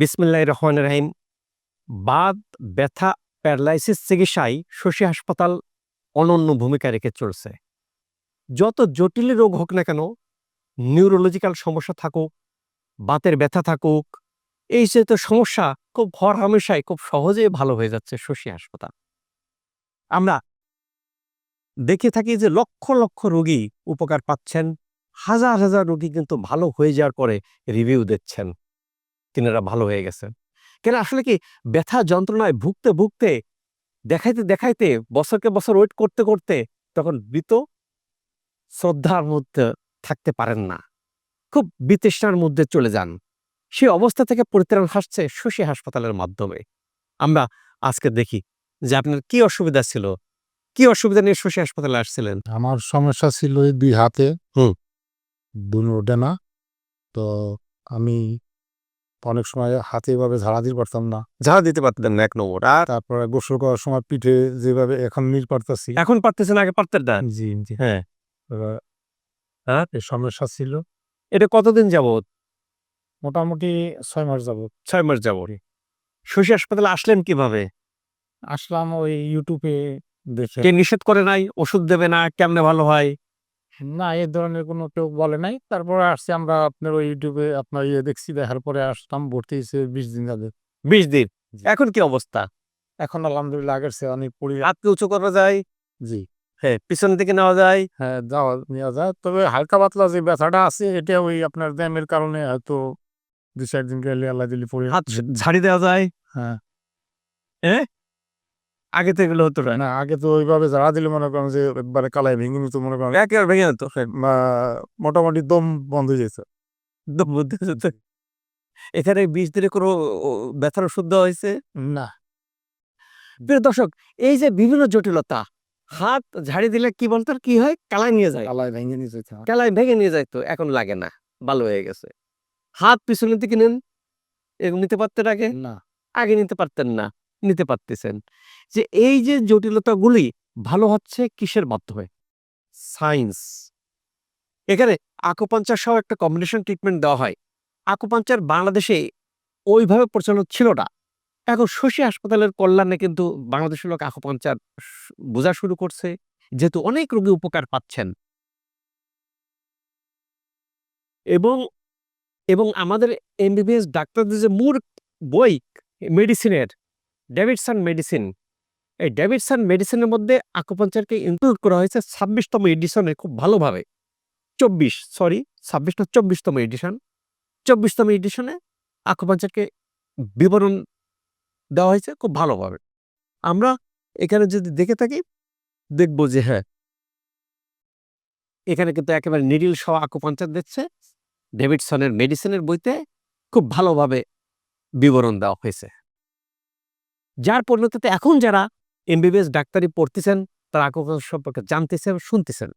বিসমিল্লাহ রহমান রাহিম। বাদ, ব্যথা, প্যারালাইসিস, চিকিৎসায় শশী হাসপাতাল অনন্য ভূমিকা রেখে চলছে। যত জটিল রোগ হোক না কেন নিউরোলজিক্যাল সমস্যা থাকুক, বাতের ব্যথা থাকুক, এই তো সমস্যা খুব হর হামেশাই খুব সহজে ভালো হয়ে যাচ্ছে শশী হাসপাতাল। আমরা দেখে থাকি যে লক্ষ লক্ষ রোগী উপকার পাচ্ছেন, হাজার হাজার রোগী কিন্তু ভালো হয়ে যাওয়ার পরে রিভিউ দিচ্ছেন। তিনারা ভালো হয়ে গেছেন কেন আসলে কি ব্যথা যন্ত্রণায় ভুগতে ভুগতে দেখাইতে দেখাইতে বছরকে বছর ওয়েট করতে করতে তখন বিত শ্রদ্ধার মধ্যে থাকতে পারেন না। খুব বিতৃষ্ণার মধ্যে চলে যান। সেই অবস্থা থেকে পরিত্রাণ আসছে শশী হাসপাতালের মাধ্যমে। আমরা আজকে দেখি যে আপনার কি অসুবিধা ছিল? কি অসুবিধা নিয়ে শশী হাসপাতালে আসছিলেন? আমার সমস্যা ছিল দুই হাতে। হুম। দুটো না তো আমি অনেক সময় হাতে এভাবে ঝাড়া দিতে পারতাম না। ঝাড়া দিতে পারতেন না এক নম্বর। আর তারপরে গোসল করার সময় পিঠে যেভাবে এখন মিল পারতাছি। এখন পারতেছেন আগে পারতেন না। জি জি। হ্যাঁ। হ্যাঁ? সমস্যা ছিল। এটা কতদিন যাবত মোটামুটি ছয় মাস যাব ছয় মাস যাবত শশী হাসপাতালে আসলেন কীভাবে? আসলাম ওই ইউটিউবে দেখে। কে নিষেধ করে নাই? ওষুধ দেবে না? কেমনে ভালো হয়? না এই ধরনের কোনো কেউ বলে নাই। তারপরে আসছি আমরা আপনার ওই ইউটিউবে আপনার ইয়ে দেখছি দেখার পরে আসলাম ভর্তি হয়েছে বিশ দিন আগে বিশ দিন? জি। এখন কি অবস্থা? এখন আলহামদুলিল্লাহ আগের চেয়ে অনেক পরি হাতকে উঁচু করা যায়? জি। হ্যাঁ পিছন দিকে নেওয়া যায়? হ্যাঁ যাওয়া নেওয়া যায়। তবে হালকা পাতলা যে ব্যথাটা আছে এটা ওই আপনার ব্যায়ামের কারণে হয়তো দু চার দিন গেলে আল্লাহ দিলি পরে হাত ঝাড়ি দেওয়া যায়? হ্যাঁ? আগে তো এগুলো হতো না আগে তো ওইভাবে যারা দিলে মনে করেন যে একবারে কালাই ভেঙে নিত মনে করেন। একেবারে ভেঙে যেত বা মোটামুটি দম বন্ধ হয়ে যেত দম বন্ধ হয়ে যেত। এখানে দিনে কোনো ব্যথার ওষুধ দেওয়া হয়েছে? না। প্রিয় দর্শক এই যে বিভিন্ন জটিলতা হাত ঝাড়ি দিলে কি বলতো কি হয়? কালাই নিয়ে যায়। কালাই ভেঙে নিয়ে যেত কালাই ভেঙে নিয়ে যায় তো এখন লাগে না ভালো হয়ে গেছে। হাত পিছনের দিকে নেন এরকম নিতে পারতেন আগে? না। আগে নিতে পারতেন না। নিতে পারতেছেন। যে এই যে জটিলতাগুলি ভালো হচ্ছে কিসের মাধ্যমে? সায়েন্স এখানে আকুপাঞ্চার সহ একটা কম্বিনেশন ট্রিটমেন্ট দেওয়া হয়। আকুপাঞ্চার বাংলাদেশে ওইভাবে প্রচলন ছিল না। এখন শশী হাসপাতালের কল্যাণে কিন্তু বাংলাদেশের লোক আকুপাঞ্চার বোঝা শুরু করছে, যেহেতু অনেক রোগী উপকার পাচ্ছেন। এবং এবং আমাদের এমবিবিএস ডাক্তারদের যে মূল বই, মেডিসিনের ডেভিডসন মেডিসিন এই ডেভিডসন মেডিসিনের মধ্যে আকুপাঞ্চারকে ইনক্লুড করা হয়েছে ছাব্বিশতম এডিশনে খুব ভালোভাবে। চব্বিশ সরি ছাব্বিশ চব্বিশতম এডিশন চব্বিশতম এডিশনে আকুপাঞ্চারকে বিবরণ দেওয়া হয়েছে খুব ভালোভাবে। আমরা এখানে যদি দেখে থাকি, দেখব যে হ্যাঁ। এখানে কিন্তু একেবারে নিডিল সহ আকুপাঞ্চার দিচ্ছে। ডেভিডসনের মেডিসিনের বইতে খুব ভালোভাবে বিবরণ দেওয়া হয়েছে। যার পরিণতিতে এখন যারা এমবিবিএস ডাক্তারি পড়তেছেন, তারা আকুপাঞ্চার সম্পর্কে জানতেছেন, শুনতেছেন।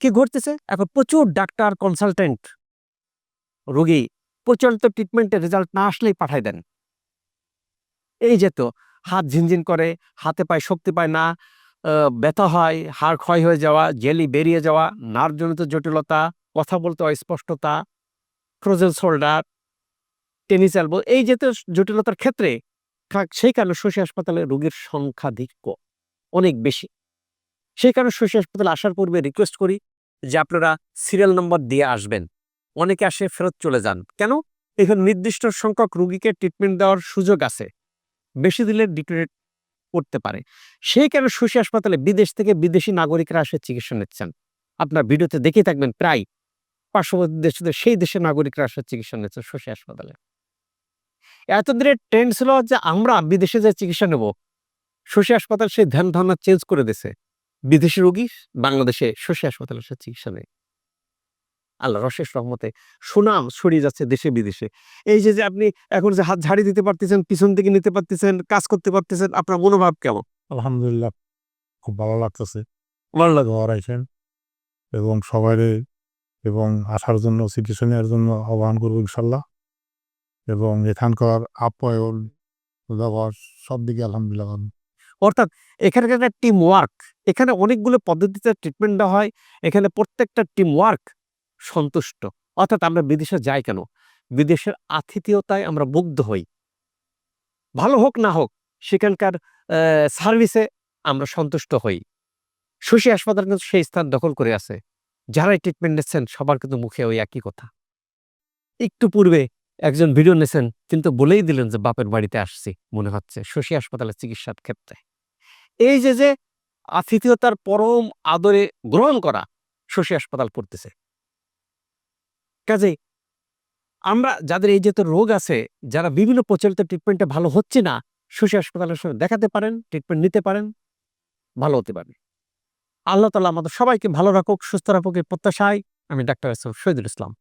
কি ঘটতেছে? এখন প্রচুর ডাক্তার কনসালটেন্ট রোগী প্রচলিত ট্রিটমেন্টের রেজাল্ট না আসলেই পাঠাই দেন। এই যে তো, হাত ঝিনঝিন করে, হাতে পায়ে শক্তি পায় না ব্যথা হয়, হাড় ক্ষয় হয়ে যাওয়া, জেলি বেরিয়ে যাওয়া, নার্ভজনিত জটিলতা, কথা বলতে অস্পষ্টতা ফ্রোজেন শোল্ডার টেনিস এলবো, এই যে জটিলতার ক্ষেত্রে সেই কারণে শশী হাসপাতালে রোগীর সংখ্যাধিক্য অনেক বেশি। সেই কারণে শশী হাসপাতালে আসার পূর্বে রিকোয়েস্ট করি যে আপনারা সিরিয়াল নম্বর দিয়ে আসবেন। অনেকে আসে, ফেরত চলে যান। কেন? এখানে নির্দিষ্ট সংখ্যক রুগীকে ট্রিটমেন্ট দেওয়ার সুযোগ আছে। বেশি দিলে ডিটোরেট করতে পারে। সেই কারণে শশী হাসপাতালে বিদেশ থেকে বিদেশি নাগরিকরা আসে, চিকিৎসা নিচ্ছেন। আপনার ভিডিওতে দেখেই থাকবেন, প্রায় পার্শ্ববর্তী দেশে, সেই দেশের নাগরিকরা আসে, চিকিৎসা নিচ্ছে শশী হাসপাতালে। এতদিনের ট্রেন্ড ছিল যে আমরা বিদেশে যে চিকিৎসা নেব, শশী হাসপাতাল সেই ধ্যান ধারণা চেঞ্জ করে দিয়েছে। বিদেশি রোগী বাংলাদেশে শশী হাসপাতালে এসে চিকিৎসা নেয়। আল্লাহ রশেষ রহমতে সুনাম ছড়িয়ে যাচ্ছে দেশে বিদেশে। এই যে যে আপনি এখন যে হাত ঝাড়ি দিতে পারতেছেন, পিছন থেকে নিতে পারতেছেন, কাজ করতে পারতেছেন, আপনার মনোভাব কেমন? আলহামদুলিল্লাহ, খুব ভালো লাগতেছে। ভালো লাগে ঘর আইসেন এবং সবাই এবং আসার জন্য, চিকিৎসা নেওয়ার জন্য আহ্বান করব ইনশাল্লাহ। এবং এখানকার আপ্যায়ন ব্যবহার সব দিকে আলহামদুলিল্লাহ ভালো। অর্থাৎ এখানে একটা টিম ওয়ার্ক এখানে অনেকগুলো পদ্ধতিতে ট্রিটমেন্ট দেওয়া হয়, এখানে প্রত্যেকটা টিম ওয়ার্ক সন্তুষ্ট। অর্থাৎ আমরা বিদেশে যাই কেন? বিদেশের আতিথেয়তায় আমরা মুগ্ধ হই। ভালো হোক না হোক, সেখানকার সার্ভিসে আমরা সন্তুষ্ট হই। শশী হাসপাতাল কিন্তু সেই স্থান দখল করে আছে। যারাই ট্রিটমেন্ট নিচ্ছেন, সবার কিন্তু মুখে ওই একই কথা। একটু পূর্বে একজন ভিডিও নিয়েছেন কিন্তু বলেই দিলেন যে বাপের বাড়িতে আসছি, মনে হচ্ছে, শশী হাসপাতালের চিকিৎসার ক্ষেত্রে। এই যে যে আতিথেয়তার পরম আদরে গ্রহণ করা শশী হাসপাতাল পড়তেছে কাজেই আমরা যাদের এই যেহেতু রোগ আছে, যারা বিভিন্ন প্রচলিত ট্রিটমেন্টে ভালো হচ্ছে না, শশী হাসপাতালের সঙ্গে দেখাতে পারেন ট্রিটমেন্ট নিতে পারেন, ভালো হতে পারে। আল্লাহ তালা আমাদের সবাইকে ভালো রাখুক, সুস্থ রাখুক এই প্রত্যাশায় আমি ডাক্তার শহীদুল ইসলাম।